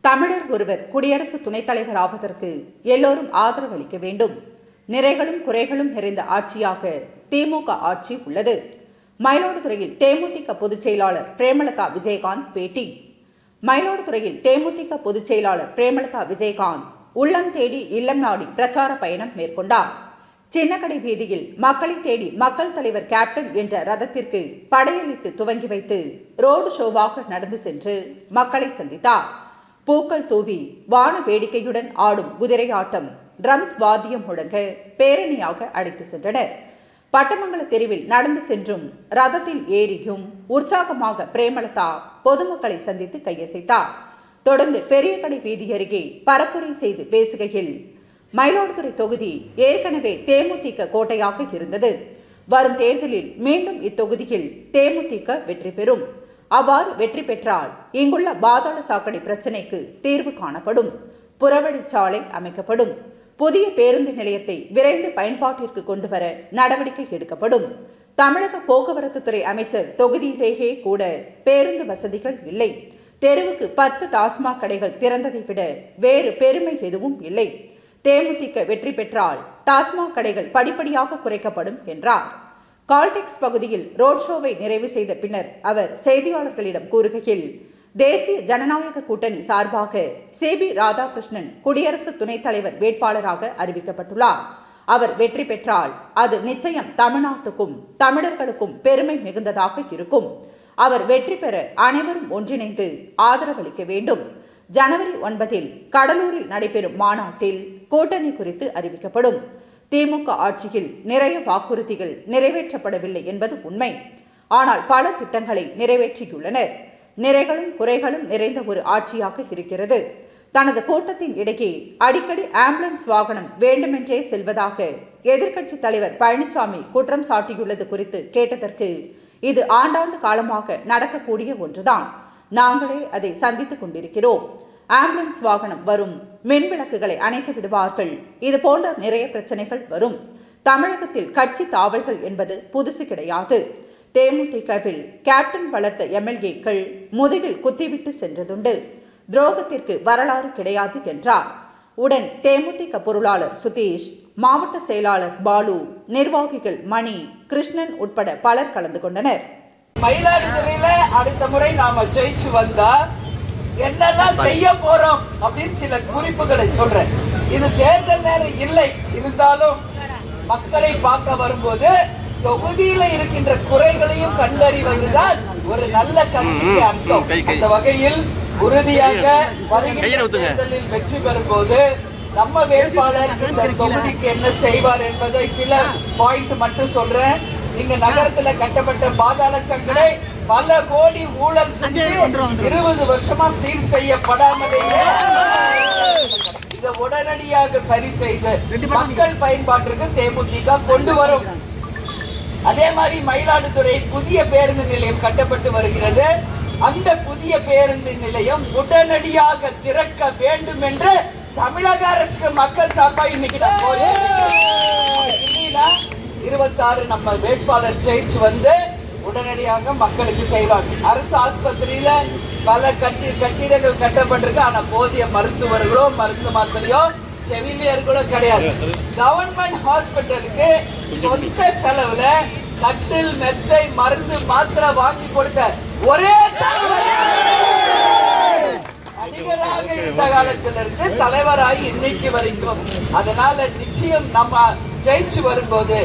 தமிழர் ஒருவர் குடியரசு துணைத் தலைவர் ஆவதற்கு எல்லோரும் ஆதரவு அளிக்க வேண்டும். நிறைகளும் குறைகளும் நிறைந்த ஆட்சியாக திமுக ஆட்சி உள்ளது. மயிலாடுதுறையில் தேமுதிக பொதுச் செயலாளர் பிரேமலதா விஜயகாந்த் பேட்டி. மயிலாடுதுறையில் தேமுதிக பொதுச் செயலாளர் பிரேமலதா விஜயகாந்த் உள்ளம் தேடி இல்லம் நாடி பிரச்சார பயணம் மேற்கொண்டார். சின்னக்கடை வீதியில் மக்களை தேடி மக்கள் தலைவர் கேப்டன் என்ற ரதத்திற்கு படையலிட்டு துவங்கி வைத்து ரோடு ஷோவாக நடந்து சென்று மக்களை சந்தித்தார். பூக்கள் தூவி வான வேடிக்கையுடன் ஆடும் குதிரை ஆட்டம் ட்ரம்ஸ் வாத்தியம் முழங்க பேரணியாக அழைத்து சென்றனர். பட்டமங்கல தெருவில் நடந்து சென்றும் ரதத்தில் ஏறியும் உற்சாகமாக பிரேமலதா பொதுமக்களை சந்தித்து கையசைத்தார். தொடர்ந்து பெரியகடை வீதி அருகே பரப்புரை செய்து பேசுகையில் மயிலாடுதுறை தொகுதி ஏற்கனவே தேமுதிக கோட்டையாக இருந்தது. வரும் தேர்தலில் மீண்டும் இத்தொகுதியில் தேமுதிக வெற்றி பெறும். அவ்வாறு வெற்றி பெற்றால் இங்குள்ள பாதாள சாக்கடை பிரச்சினைக்கு தீர்வு காணப்படும். புறவழிச்சாலை அமைக்கப்படும். புதிய பேருந்து நிலையத்தை விரைந்து பயன்பாட்டிற்கு கொண்டு வர நடவடிக்கை எடுக்கப்படும். தமிழக போக்குவரத்து துறை அமைச்சர் தொகுதியிலேயே கூட பேருந்து வசதிகள் இல்லை. தெருவுக்கு பத்து டாஸ்மாக் கடைகள் திறந்ததை விட வேறு பெருமை எதுவும் இல்லை. தேமுதிக வெற்றி பெற்றால் டாஸ்மாக் கடைகள் படிப்படியாக குறைக்கப்படும் என்றார். கால்டெக்ஸ் பகுதியில் ரோட் ஷோவை நிறைவு செய்த பின்னர் அவர் செய்தியாளர்களிடம் கூறுகையில் தேசிய ஜனநாயக கூட்டணி சார்பாக சி. பி. ராதாகிருஷ்ணன் குடியரசு துணைத் தலைவர் வேட்பாளராக அறிவிக்கப்பட்டுள்ளார். அவர் வெற்றி பெற்றால் அது நிச்சயம் தமிழ்நாட்டுக்கும் தமிழர்களுக்கும் பெருமை மிகுந்ததாக இருக்கும். அவர் வெற்றி பெற அனைவரும் ஒன்றிணைந்து ஆதரவளிக்க வேண்டும். ஜனவரி ஒன்பதில் கடலூரில் நடைபெறும் மாநாட்டில் கூட்டணி குறித்து அறிவிக்கப்படும். திமுக ஆட்சியில் நிறைய வாக்குறுதிகள் நிறைவேற்றப்படவில்லை என்பது உண்மை. ஆனால் பல திட்டங்களை நிறைவேற்றியுள்ளனர். நிறைகளும் குறைகளும் நிறைந்த ஒரு ஆட்சியாக இருக்கிறது. தனது கூட்டத்தின் இடையே அடிக்கடி ஆம்புலன்ஸ் வாகனம் வேண்டுமென்றே செல்வதாக எதிர்க்கட்சி தலைவர் பழனிசாமி குற்றம் சாட்டியுள்ளது குறித்து கேட்டதற்கு இது ஆண்டாண்டு காலமாக நடக்கக்கூடிய ஒன்றுதான். நாங்களே அதை சந்தித்துக் கொண்டிருக்கிறோம். ஆம்புலன்ஸ் வாகனம் வரும் மின்விளக்குகளை அணைத்து விடுவார்கள். இது போன்ற நிறைய பிரச்சனைகள் வரும். தமிழகத்தில் கட்சி தாவல்கள் என்பது புதுசு கிடையாது. தேமுதிகவில் கேப்டன் வளர்த்த எம்எல்ஏக்கள் முதுகில் குத்திவிட்டு சென்றதுண்டு. துரோகத்திற்கு வரலாறு கிடையாது என்றார். உடன் தேமுதிக பொருளாளர் சுதீஷ் மாவட்ட செயலாளர் பாலு நிர்வாகிகள் மணி கிருஷ்ணன் உட்பட பலர் கலந்து கொண்டனர். மயிலாடுதுறையில அடுத்த முறை நாம ஜெயிச்சு வந்தா என்னெல்லாம் செய்ய போறோம் அப்படின்னு சில குறிப்புகளை சொல்றேன். இது தேர்தல் நேரம் இல்லை. இருந்தாலும் மக்களை பார்க்க வரும்போது தொகுதியில இருக்கின்ற குறைகளையும் கண்டறிவதுதான் ஒரு நல்ல கட்சிக்கு அர்த்தம். அந்த வகையில் உறுதியாக வருகின்ற தேர்தலில் வெற்றி பெறும்போது நம்ம வேட்பாளர் இந்த தொகுதிக்கு என்ன செய்வார் என்பதை சில பாயிண்ட் மட்டும் சொல்றேன். இங்க நகரத்துல கட்டப்பட்ட பாதாள சங்கடை பல கோடி ஊழல் செஞ்சு இருபது வருஷமா சீர் செய்யப்படாமலேயே இதை உடனடியாக சரி செய்து மக்கள் பயன்பாட்டிற்கு தேமுதிக கொண்டு வரும். அதே மாதிரி மயிலாடுதுறை புதிய பேருந்து நிலையம் கட்டப்பட்டு வருகிறது. அந்த புதிய பேருந்து நிலையம் உடனடியாக திறக்க வேண்டும் என்று தமிழக அரசுக்கு மக்கள் சார்பா இன்னைக்கு நான் இருபத்தாறு நம்ம வேட்பாளர் ஜெயிச்சு வந்து உடனடியாக மக்களுக்கு செய்வாங்க அரசு ஆஸ்பத்திரியில பல கட்டி கட்டிடங்கள் கட்டப்பட்டிருக்கு. ஆனா போதிய மருத்துவர்களோ மருந்து மாத்திரையோ செவிலியர்களோ கிடையாது. கவர்மெண்ட் ஹாஸ்பிட்டலுக்கு சொந்த செலவுல கட்டில் மெத்தை மருந்து மாத்திரை வாங்கி கொடுத்த ஒரே தலைவர் நடிகராக இருந்த காலத்திலிருந்து தலைவராகி இன்னைக்கு வரைக்கும். அதனால நிச்சயம் நம்ம ஜெயிச்சு வரும்போது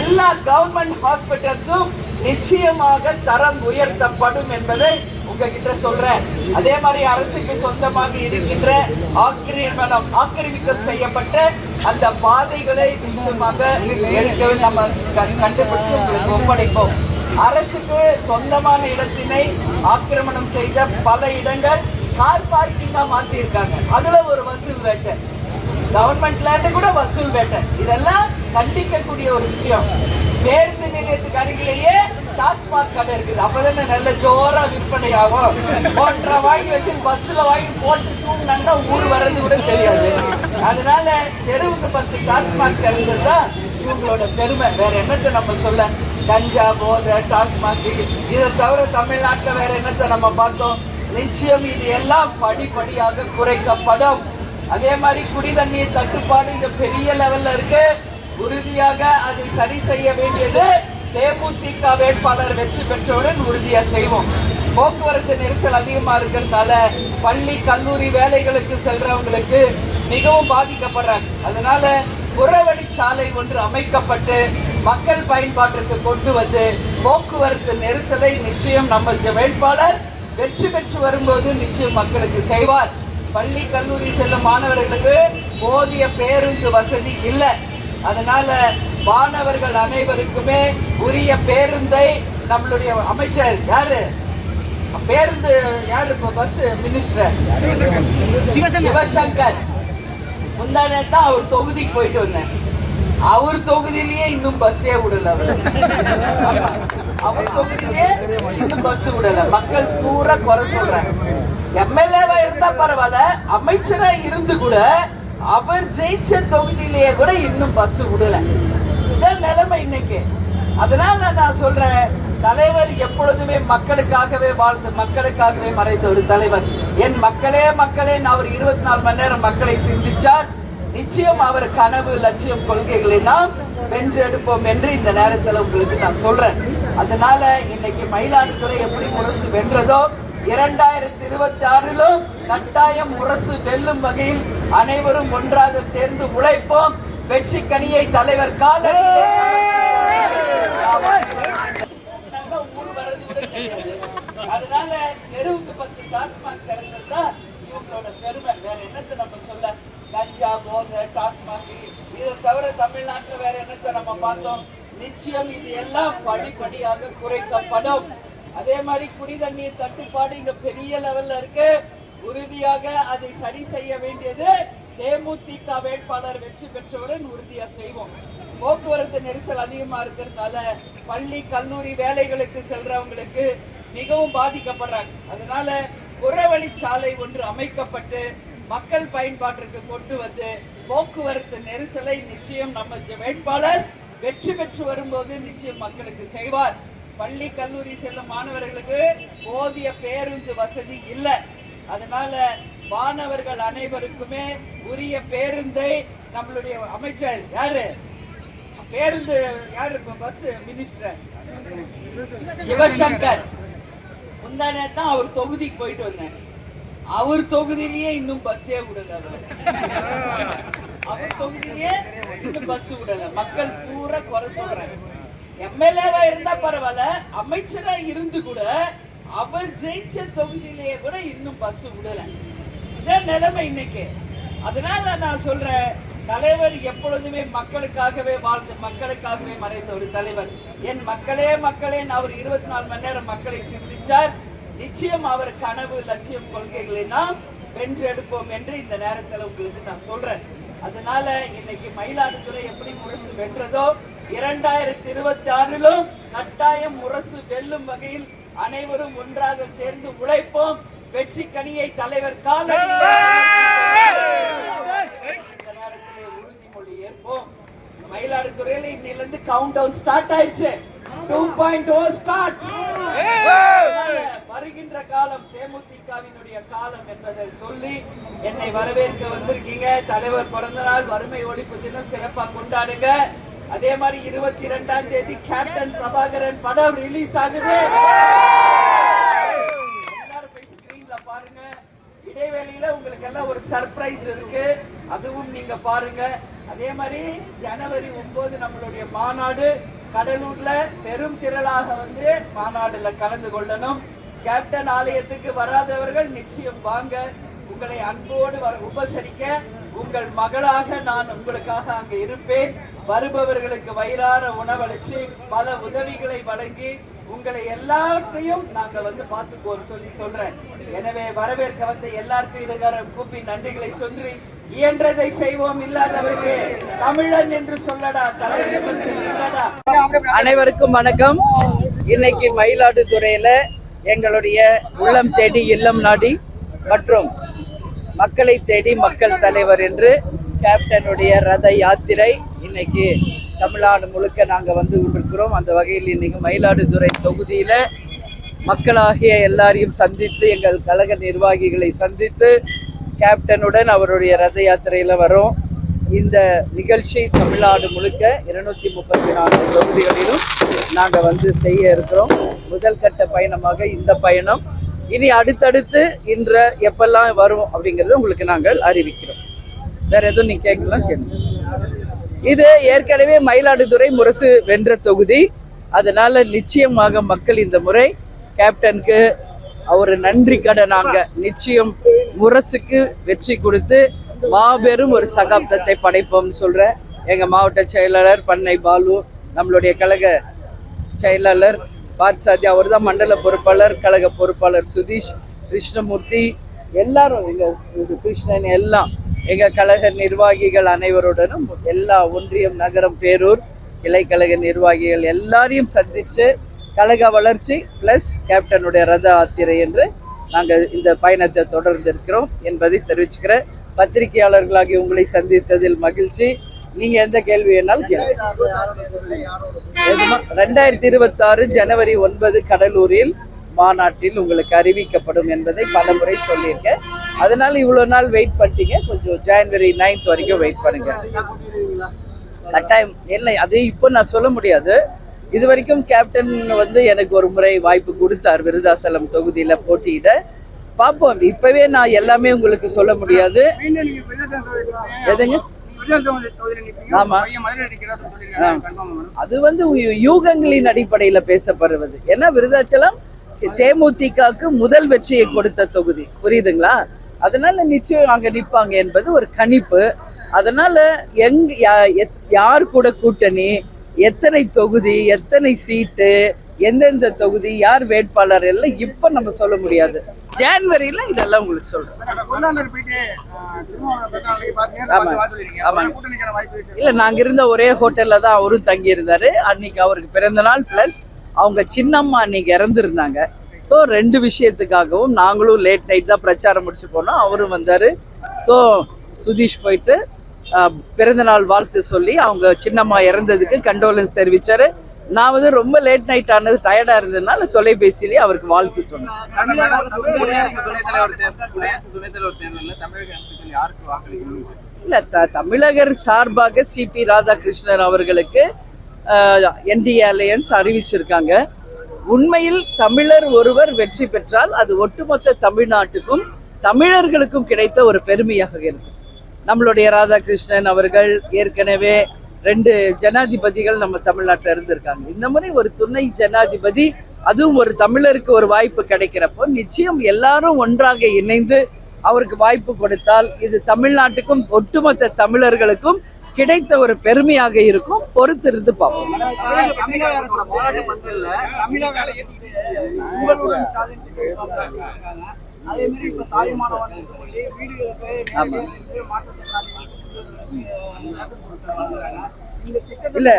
எல்லா கவர்மெண்ட் ஹாஸ்பிட்டல்ஸும் நிச்சயமாக தரம் உயர்த்தப்படும் என்பதை உங்ககிட்ட சொல்றேன். அதே மாதிரி அரசுக்கு சொந்தமாக இருக்கின்ற ஆக்கிரமணம் ஆக்கிரமிக்கம் செய்யப்பட்ட அந்த பாதைகளை நிச்சயமாக எடுக்கவே நம்ம கண்டுபிடிச்சு உங்களுக்கு ஒப்படைப்போம். அரசுக்கு சொந்தமான இடத்தினை ஆக்கிரமணம் செய்த பல இடங்கள் கார் பார்க்கிங்கா மாத்தி இருக்காங்க அதுல ஒரு வசூல் வேட்டை. கவர்மெண்ட் கூட வசூல் வேட்டை இதெல்லாம் கண்டிக்கக்கூடிய ஒரு விஷயம். பேருந்து நிலையத்துக்கு அருகிலேயே டாஸ்மாக் கடை இருக்குது. அப்பதானே நல்ல ஜோரா விற்பனை ஆகும். போன்ற வாங்கி வச்சு பஸ்ல வாங்கி போட்டு தூங்கினா ஊர் வர்றது கூட தெரியாது. அதனால தெருவுக்கு பத்து டாஸ்மாக் இருந்தது தான் இவங்களோட பெருமை. வேற என்னத்தை நம்ம சொல்ல? கஞ்சா போதை டாஸ்மாக் இதை தவிர தமிழ்நாட்டில் வேற என்னத்தை நம்ம பார்த்தோம்? நிச்சயம் இது எல்லாம் படிப்படியாக குறைக்கப்படும். அதே மாதிரி குடி தண்ணீர் தட்டுப்பாடு இந்த பெரிய லெவல்ல இருக்கு. உறுதியாக அதை சரி செய்ய வேண்டியது தேமுதிக வேட்பாளர் வெற்றி பெற்றவுடன் உறுதியா செய்வோம். போக்குவரத்து நெரிசல் அதிகமா இருக்கிறதால பள்ளி கல்லூரி வேலைகளுக்கு செல்றவங்களுக்கு மிகவும் பாதிக்கப்படுறாங்க. அதனால புறவழிச்சாலை ஒன்று அமைக்கப்பட்டு மக்கள் பயன்பாட்டிற்கு கொண்டு வந்து போக்குவரத்து நெரிசலை நிச்சயம் நம்ம வேட்பாளர் வெற்றி பெற்று வரும்போது நிச்சயம் மக்களுக்கு செய்வார். பள்ளி கல்லூரி செல்லும் மாணவர்களுக்கு போதிய பேருந்து வசதி இல்லை. அதனால மாணவர்கள் அனைவருக்குமே உரிய பேருந்தை நம்மளுடைய அமைச்சர் யாரு? பேருந்து யாரு இப்ப பஸ் மினிஸ்டர் சிவசங்கர். முந்தானே தான் அவர் தொகுதிக்கு போயிட்டு வந்தேன். அவர் தொகுதியிலேயே இன்னும் பஸ்ஸே விடல அவர். தொகுதியிலேயே இன்னும் பஸ் விடல. மக்கள் பூரா குறை சொல்றாங்க. எம்எல்ஏவா இருந்தா பரவாயில்ல. அமைச்சரா இருந்து கூட அவர் ஜெயிச்ச தொகுதியிலேயே கூட இன்னும் பஸ் விடல. இதான் நிலைமை இன்னைக்கு. அதனால நான் சொல்றேன் தலைவர் எப்பொழுதுமே மக்களுக்காகவே வாழ்ந்து மக்களுக்காகவே மறைந்த ஒரு தலைவர். என் மக்களே மக்களே அவர் இருபத்தி நாலு மணி நேரம் மக்களை சிந்திச்சார். நிச்சயம் அவர் கனவு லட்சியம் கொள்கைகளை நாம் வென்றெடுப்போம் என்று இந்த நேரத்தில் உங்களுக்கு நான் சொல்றேன். அதனால இன்னைக்கு மயிலாடுதுறை எப்படி முரசு வென்றதோ இரண்டாயிரத்தி இருபத்தி ஆறிலும் கட்டாயம் முரசு வெல்லும் வகையில் அனைவரும் ஒன்றாக சேர்ந்து உழைப்போம். வெற்றி கனியை தலைவர் காதல் அதனால தெருவுக்கு பத்து டாஸ்மாக் திறந்தது தான் இவங்களோட பெருமை வேற என்னத்தை நம்ம சொல்ல? கஞ்சா போதை டாஸ்மாக் இதை தவிர தமிழ்நாட்டுல வேற என்னத்தை நம்ம பார்த்தோம்? நிச்சயம் இது எல்லாம் படிப்படியாக குறைக்கப்படும். அதே மாதிரி குடி தண்ணீர் தட்டுப்பாடு இங்க பெரிய லெவல்ல இருக்கு. உறுதியாக அதை சரி செய்ய வேண்டியது தேமுதிக வேட்பாளர் வெற்றி பெற்றவுடன் உறுதியா செய்வோம். போக்குவரத்து நெரிசல் அதிகமா இருக்கிறதுனால பள்ளி கல்லூரி வேலைகளுக்கு செல்றவங்களுக்கு மிகவும் பாதிக்கப்படுறாங்க. அதனால புறவழிச்சாலை ஒன்று அமைக்கப்பட்டு மக்கள் பயன்பாட்டிற்கு கொண்டு வந்து போக்குவரத்து நெரிசலை நிச்சயம் நம்ம வேட்பாளர் வெற்றி பெற்று வரும்போது நிச்சயம் மக்களுக்கு செய்வார். பள்ளி கல்லூரி செல்லும் மாணவர்களுக்கு போதிய பேருந்து வசதி இல்லை. அதனால மாணவர்கள் அனைவருக்குமே உரிய பேருந்தை நம்மளுடைய அமைச்சர் யாரு? பேருந்து யாரு? Bus minister Sivasankar. முந்தானே தான் அவர் தொகுதிக்கு போயிட்டு வந்தேன் அவர் தொகுதியிலேயே இன்னும் பஸ்ஸே விடல அவர். அவர் தொகுதியிலேயே இன்னும் பஸ் விடல. மக்கள் பூரா குறை சொல்றாங்க. எம்எல்ஏவா இருந்தா பரவாயில்ல அமைச்சரா இருந்து கூட அவர் ஜெயிச்ச தொகுதியிலேயே கூட இன்னும் பஸ் விடல. இதான் நிலைமை இன்னைக்கு. அதனால நான் சொல்றேன் தலைவர் எப்பொழுதுமே மக்களுக்காகவே வாழ்ந்து மக்களுக்காகவே மறைந்த ஒரு தலைவர். என் மக்களே மக்களே அவர் இருபத்தி நாலு மணி நேரம் மக்களை சிந்திச்சார். நிச்சயம் அவர் கனவு லட்சியம் கொள்கைகளை நாம் வென்றெடுப்போம் என்று இந்த நேரத்தில் உங்களுக்கு நான் சொல்றேன். அதனால இன்னைக்கு மயிலாடுதுறை எப்படி முழுசு வென்றதோ இரண்டாயிரத்தி இருபத்தி ஆறிலும் கட்டாயம் முரசு வெல்லும் வகையில் அனைவரும் ஒன்றாக சேர்ந்து உழைப்போம். வெற்றி கனியை தலைவர் நேரத்திலே உறுதிமொழி ஏற்போம். மயிலாடுதுறையில இன்னிலிருந்து கவுண்ட் டவுன் ஸ்டார்ட் ஆயிடுச்சு டூ பாயிண்ட் ஓ ஸ்டார்ட் வருகின்ற காலம் தேமுதிகவினுடைய காலம் என்பதை சொல்லி என்னை வரவேற்க வந்திருக்கீங்க. தலைவர் பிறந்த நாள் வறுமை ஒழிப்பு தினம் சிறப்பா கொண்டாடுங்க. அதே மாதிரி இருபத்தி இரண்டாம் தேதி கேப்டன் பிரபாகரன் படம் ரிலீஸ் ஆகுது. எல்லாரும் போய் ஸ்கிரீன்ல பாருங்க. இடைவேளையில உங்களுக்கு எல்லாம் ஒரு சர்ப்ரைஸ் இருக்கு. அதுவும் நீங்க பாருங்க. அதே மாதிரி ஜனவரி ஒன்பது நம்மளுடைய மாநாடு. கடலூர்ல பெரும் திரளாக வந்து மாநாடுல கலந்து கொள்ளணும். கேப்டன் ஆலயத்துக்கு வராதவர்கள் நிச்சயம் வாங்க. உங்களை அன்போடு உபசரிக்க உங்கள் மகளாக நான் உங்களுக்காக அங்க இருப்பேன். வருபவர்களுக்கு வயிறார உணவளிச்சு பல உதவிகளை வழங்கி உங்களை எல்லாத்தையும் நாங்க வந்து பார்த்துக்குவோம் சொல்லி சொல்றேன். எனவே வரவேற்க வந்த எல்லாருக்கும் கூப்பி நன்றிகளை சொல்லி இயன்றதை செய்வோம் இல்லாதவருக்கு தமிழன் என்று சொல்லடா தலைவர் என்று அனைவருக்கும் வணக்கம். இன்னைக்கு மயிலாடுதுறையில எங்களுடைய உள்ளம் தேடி இல்லம் நாடி மற்றும் மக்களை தேடி மக்கள் தலைவர் என்று கேப்டனுடைய ரத யாத்திரை இன்னைக்கு தமிழ்நாடு முழுக்க நாங்கள் வந்து கொண்டிருக்கிறோம். அந்த வகையில் இன்னைக்கு மயிலாடுதுறை தொகுதியில் மக்களாகிய எல்லாரையும் சந்தித்து எங்கள் கழக நிர்வாகிகளை சந்தித்து கேப்டனுடன் அவருடைய ரத யாத்திரையில் வரோம். இந்த நிகழ்ச்சி தமிழ்நாடு முழுக்க இருநூத்தி முப்பத்தி நான்கு தொகுதிகளிலும் நாங்கள் வந்து செய்ய இருக்கிறோம். முதல் கட்ட பயணமாக இந்த பயணம். இனி அடுத்தடுத்து இன்ற எப்பெல்லாம் வரும் அப்படிங்கறத உங்களுக்கு நாங்கள் அறிவிக்கிறோம். வேற எதுவும் நீ கேட்கலாம்? கேள்வி இது ஏற்கனவே மயிலாடுதுறை முரசு வென்ற தொகுதி. அதனால நிச்சயமாக மக்கள் இந்த முறை கேப்டனுக்கு அவர் நன்றி கடனாங்க நிச்சயம் முரசுக்கு வெற்றி கொடுத்து மாபெரும் ஒரு சகாப்தத்தை படைப்போம்னு சொல்ற எங்க மாவட்ட செயலாளர் பண்ணை பாலு நம்மளுடைய கழக செயலாளர் பார்சாதி அவர் தான் மண்டல பொறுப்பாளர் கழக பொறுப்பாளர் சுதீஷ் கிருஷ்ணமூர்த்தி எல்லாரும் எங்கள் இது கிருஷ்ணன் எல்லாம் எங்கள் கழக நிர்வாகிகள் அனைவருடனும் எல்லா ஒன்றியம் நகரம் பேரூர் இலைக்கழக நிர்வாகிகள் எல்லாரையும் சந்தித்து கழக வளர்ச்சி ப்ளஸ் கேப்டனுடைய ரத யாத்திரை என்று நாங்கள் இந்த பயணத்தை தொடர்ந்து இருக்கிறோம் என்பதை தெரிவிச்சுக்கிறேன். பத்திரிகையாளர்களாகி உங்களை சந்தித்ததில் மகிழ்ச்சி. நீங்க எந்த கேள்வி வேணாலும் கேளுங்க. ரெண்டாயிரத்தி இருபத்தி ஆறு ஜனவரி ஒன்பது கடலூரில் மாநாட்டில் உங்களுக்கு அறிவிக்கப்படும் என்பதை பல முறை சொல்லியிருக்கேன். அதனால இவ்வளோ நாள் வெயிட் பண்ணிட்டீங்க. கொஞ்சம் ஜனவரி 9th வரைக்கும் வெயிட் பண்ணுங்க. கட்டாயம். இல்லை அது இப்போ நான் சொல்ல முடியாது. இது வரைக்கும் கேப்டன் வந்து எனக்கு ஒரு முறை வாய்ப்பு கொடுத்தார். விருதாசலம் தொகுதியில் போட்டியிட. பார்ப்போம். இப்பவே நான் எல்லாமே உங்களுக்கு சொல்ல முடியாது. எதுங்க? அது வந்து யூகங்களின் அடிப்படையில பேசப்படுவது. ஏன்னா விருதாச்சலம் தேமுதிகவுக்கு முதல் வெற்றியை கொடுத்த தொகுதி. புரியுதுங்களா? அதனால நிச்சயம் அங்க நிப்பாங்க என்பது ஒரு கணிப்பு. அதனால எங் யார் கூட கூட்டணி எத்தனை தொகுதி எத்தனை சீட்டு எந்தெந்த தொகுதி யார் வேட்பாளர் எல்லாம் இப்ப நம்ம சொல்ல முடியாது. ஜான்வரியில இதெல்லாம் உங்களுக்கு இருக்கு. இல்ல நாங்க இருந்த ஒரே ஹோட்டல்ல தான் அவரும் தங்கி இருந்தாரு அன்னைக்கு அவருக்கு பிறந்த நாள் பிளஸ் அவங்க சின்னம்மா அன்னைக்கு இறந்துருந்தாங்க. ஸோ ரெண்டு விஷயத்துக்காகவும் நாங்களும் லேட் நைட் தான் பிரச்சாரம் முடிச்சு போனோம். அவரும் வந்தாரு. ஸோ சுதீஷ் போயிட்டு ஆஹ், பிறந்த நாள் வாழ்த்து சொல்லி அவங்க சின்னம்மா இறந்ததுக்கு கண்டோலன்ஸ் தெரிவிச்சாரு. நான் வந்து ரொம்ப லேட் நைட் ஆனது டயர்டா இருந்ததுனால தொலைபேசியிலேயே அவருக்கு வாழ்த்து சொன்னேன். இல்ல த- தமிழகர் சார்பாக சிபி ராதாகிருஷ்ணன் அவர்களுக்கு என்டிஏ அலையன்ஸ் அறிவிச்சிருக்காங்க. உண்மையில் தமிழர் ஒருவர் வெற்றி பெற்றால் அது ஒட்டுமொத்த தமிழ்நாட்டுக்கும் தமிழர்களுக்கும் கிடைத்த ஒரு பெருமையாக இருக்கும். நம்மளுடைய ராதாகிருஷ்ணன் அவர்கள் ஏற்கனவே ரெண்டு ஜனாதிபதிகள் நம்ம தமிழ்நாட்டில் இருந்திருக்காங்க. இந்த மாதிரி ஒரு துணை ஜனாதிபதி அதுவும் ஒரு தமிழருக்கு ஒரு வாய்ப்பு கிடைக்கிறப்போ நிச்சயம் எல்லாரும் ஒன்றாக இணைந்து அவருக்கு வாய்ப்பு கொடுத்தால் இது தமிழ்நாட்டுக்கும் ஒட்டுமொத்த தமிழர்களுக்கும் கிடைத்த ஒரு பெருமையாக இருக்கும். பொறுத்திருந்து பார்ப்போம். தமிழக அதே மாதிரி இப்ப தாய்மானவன் திட்டத்தை இல்ல.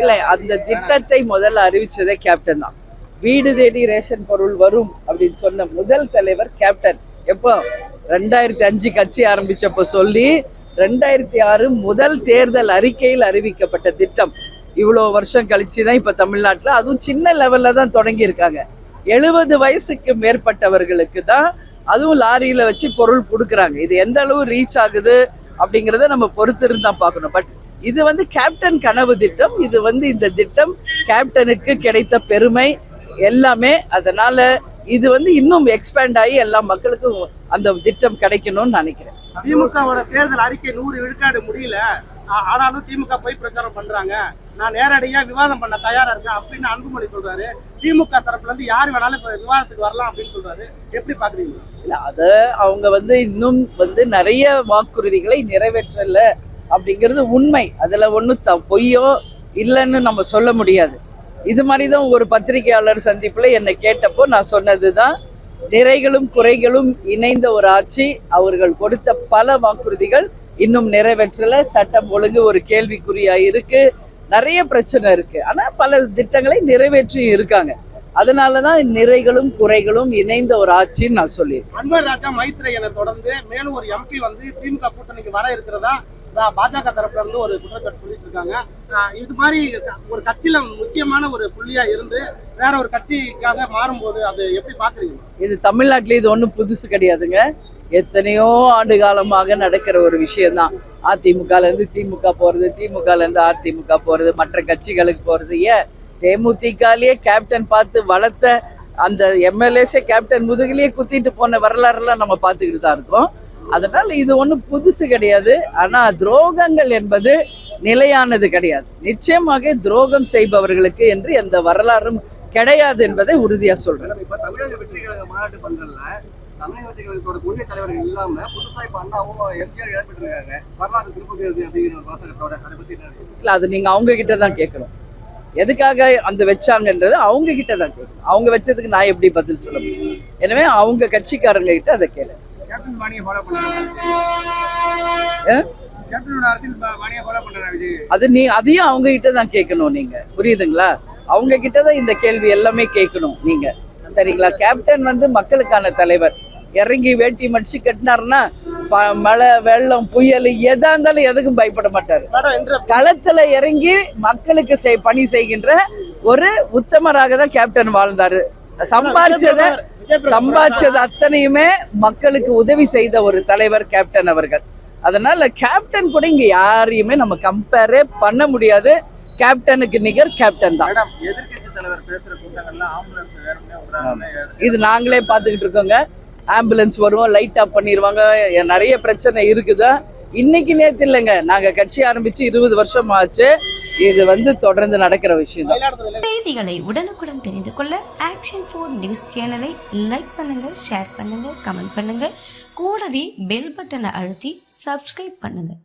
இல்லை அந்த திட்டத்தை முதல்ல அறிவிச்சதே கேப்டன் தான். வீடு தேடி ரேஷன் பொருள் வரும் அப்படின்னு சொன்ன முதல் தலைவர் கேப்டன் எப்போ? ரெண்டாயிரத்தி அஞ்சு கட்சி ஆரம்பிச்சப்ப சொல்லி ரெண்டாயிரத்தி ஆறு முதல் தேர்தல் அறிக்கையில் அறிவிக்கப்பட்ட திட்டம். இவ்வளோ வருஷம் கழிச்சு தான் இப்போ தமிழ்நாட்டில். அதுவும் சின்ன லெவலில் தான் தொடங்கி இருக்காங்க எழுபது வயசுக்கு மேற்பட்டவர்களுக்கு தான் அதுவும் லாரியில் வச்சு பொருள் கொடுக்குறாங்க. இது எந்த அளவு ரீச் ஆகுது அப்படிங்கிறத நம்ம பொறுத்திருந்து தான் பார்க்கணும். பட் இது வந்து கேப்டன் கனவு திட்டம். இது வந்து இந்த திட்டம் கேப்டனுக்கு கிடைத்த பெருமை எல்லாமே. அதனால இது வந்து இன்னும் எக்ஸ்பேண்ட் ஆகி எல்லா மக்களுக்கும் அந்த திட்டம் கிடைக்கணும்னு நினைக்கிறேன். திமுகவோட தேர்தல் அறிக்கை நூறு விழுக்காடு முடியல. ஆனாலும் திமுக போய் பிரச்சாரம் பண்றாங்க. நான் நேரடியா விவாதம் பண்ண தயாரா இருக்கேன் அப்படின்னு அன்புமணி சொல்றாரு. திமுக தரப்புல இருந்து யார் வேணாலும் இப்ப விவாதத்துக்கு வரலாம் அப்படின்னு சொல்றாரு. எப்படி பாக்குறீங்க? இல்ல அத அவங்க வந்து இன்னும் வந்து நிறைய வாக்குறுதிகளை நிறைவேற்றல அப்படிங்கிறது உண்மை. அதுல ஒன்றும் த பொய்யோ இல்லைன்னு நம்ம சொல்ல முடியாது. இது மாதிரி தான் ஒரு பத்திரிகையாளர் சந்திப்புல என்னை கேட்டப்போ நான் சொன்னதுதான் நிறைகளும் குறைகளும் இணைந்த ஒரு ஆட்சி அவர்கள் கொடுத்த பல வாக்குறுதிகள் இன்னும் நிறைவேற்றல. சட்டம் ஒழுங்கு ஒரு கேள்விக்குறியா இருக்கு. நிறைய பிரச்சனை இருக்கு. ஆனா பல திட்டங்களை நிறைவேற்றி இருக்காங்க. அதனாலதான் நிறைகளும் குறைகளும் இணைந்த ஒரு ஆட்சின்னு நான் சொல்லியிருக்கேன். அன்வர் ராஜா மைத்ரேயனை தொடர்ந்து மேலும் ஒரு எம்பி வந்து திமுக கூட்டணிக்கு வர இருக்கிறதா பாஜக தரப்புல இருந்து ஒரு குற்றச்சாட்டு சொல்லிட்டு இருக்காங்க. இது மாதிரி ஒரு கட்சியில முக்கியமான ஒரு புள்ளியா இருந்து வேற ஒரு கட்சிக்காக மாறும்போது அது எப்படி பாக்குறீங்க? இது தமிழ்நாட்டில் இது ஒன்றும் புதுசு கிடையாதுங்க. எத்தனையோ ஆண்டு காலமாக நடக்கிற ஒரு விஷயம்தான். அதிமுகலேருந்து திமுக போகிறது திமுகலேருந்து அதிமுக போகிறது மற்ற கட்சிகளுக்கு போகிறது ஏன் தேமுதிகலயே கேப்டன் பார்த்து வளர்த்த அந்த எம்எல்ஏஸே கேப்டன் முதுகிலேயே குத்திட்டு போன வரலாறுலாம் நம்ம பார்த்துக்கிட்டு தான் இருக்கோம். அதனால் இது ஒன்றும் புதுசு கிடையாது. ஆனால் துரோகங்கள் என்பது நிலையானது கிடையாது. நிச்சயமாக துரோகம் செய்பவர்களுக்கு என்று எந்த வரலாறும் கிடையாது என்பதை உறுதியாக சொல்கிறேன் இப்போ தமிழக வெற்றி கழக மாநாட்டு பந்தல்ல தமிழக வெற்றி கழகத்தோட கொள்கை தலைவர்கள் இல்லாம புதுசா இப்ப அண்ணாவும் எம்ஜிஆர் வரலாறு திருப்பதி அப்படிங்கிற ஒரு வாசகத்தோட அதை பத்தி என்ன நினைக்கிறீங்க? இல்ல அது நீங்க அவங்க கிட்ட தான் கேட்கணும். எதுக்காக அந்த வச்சாங்கன்றது அவங்க கிட்ட தான் கேட்கணும். அவங்க வச்சதுக்கு நான் எப்படி பதில் சொல்ல முடியும்? எனவே அவங்க கட்சிக்காரங்க கிட்ட அதை கேளு கேப்டன் பாணியை ஃபாலோ பண்றாங்க ஆ? கேப்டனோட அரசியல் பா- பாணியை ஃபாலோ பண்றாங்க விஜய்? அது நீ அதையும் அவங்க கிட்ட தான் கேட்கணும் நீங்க. புரியுதுங்களா? அவங்க கிட்ட தான் இந்த கேள்வி எல்லாமே கேட்கணும் நீங்க. சரிங்களா? கேப்டன் வந்து மக்களுக்கான தலைவர். இறங்கி வேட்டி மடிச்சு கட்டினாருன்னா மழை வெள்ளம் புயல் எதா இருந்தாலும் எதுக்கும் பயப்பட மாட்டாரு. களத்துல இறங்கி மக்களுக்கு பணி செய்கின்ற ஒரு உத்தமராக தான் கேப்டன் வாழ்ந்தாரு. சம்பாதிச்சத சம்பாதிச்சது அத்தனையுமே மக்களுக்கு உதவி செய்த ஒரு தலைவர் கேப்டன் அவர்கள். அதனால கேப்டன் கூட இங்க யாரையுமே நம்ம கம்பேரே பண்ண முடியாது. கேப்டனுக்கு நிகர் கேப்டன் தான். இது நாங்களே பார்த்துக்கிட்டு இருக்கோங்க. ஆம்புலன்ஸ் வரும் லைட் ஆஃப் பண்ணிடுவாங்க நிறைய பிரச்சனை இருக்குது. இன்னைக்கு நேற்று இல்லைங்க. நாங்க கட்சி ஆரம்பிச்சு இருபது வருஷம் ஆச்சு இது வந்து தொடர்ந்து நடக்கிற விஷயம் தான். செய்திகளை உடனுக்குடன் தெரிந்து கொள்ள ஆக்ஷன் ஃபோர் நியூஸ் சேனலை லைக் பண்ணுங்க ஷேர் பண்ணுங்க கமெண்ட் பண்ணுங்க. கூடவே பெல் பட்டனை அழுத்தி சப்ஸ்கிரைப் பண்ணுங்க.